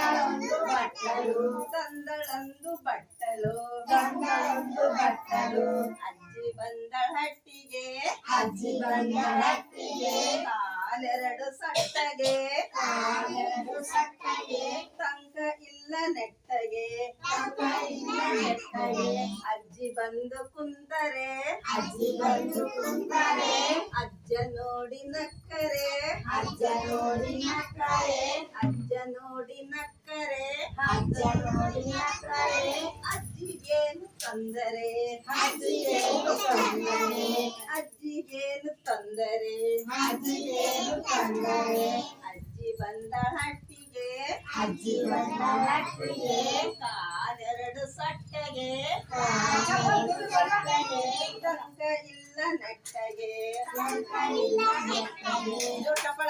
ತಂದಳೊಂದು ಬಟ್ಟಲು. ತಂದಳಂದು ಬಟ್ಟಲು. ಅಜ್ಜಿ ಬಂದಳ ಹಟ್ಟಿಗೆ ಅಜ್ಜಿ ಬಂದಳತ್ತಿಗೆ ಕಾಲೆರಡು ಸಟ್ಟಗೆ. ಕಾಲೆರಡು ಸಟ್ಟಗೆ. ತಂಕ ಇಲ್ಲ ನೆಟ್ಟಗೆ. ತಂಕ ಇಲ್ಲ ನೆಟ್ಟಗೆ. ಅಜ್ಜಿ ಬಂದು ಕುಂತರೆ. ಅಜ್ಜಿ ಬಂದು ಕುಂದರೆ ಅಜ್ಜ ನೋಡಿ ನಕ್ಕರೆ. ಅಜ್ಜ ನೋಡಿ ನಕ್ಕರೆ. ನೋಡಿ ನಕ್ಕರೆ ಅಜ್ಜ ನೋಡಿ ಅಜ್ಜಿ ಅಜ್ಜಿಗೇನು ತೊಂದರೆ. ಅಜ್ಜಿಗೇನು ತೊಂದರೆ. ಅಜ್ಜಿಗೇನು ತೊಂದರೆ. ಅಜ್ಜಿಗೇನು ತೊಂದರೆ. ಅಜ್ಜಿ ಬಂದ ಹಟ್ಟಿಗೆ. ಅಜ್ಜಿ ಬಂದ ಹಟ್ಟಿಗೆ. ಸಟ್ಟಗೆ. ಕಾಲೆರಡು ಸಟ್ಟೆಗೆ. ತಂಕ ಇಲ್ಲ ನಟ್ಟಗೆ. ತಂಕ ಇಲ್ಲ ನೆಟ್ಟಗೆ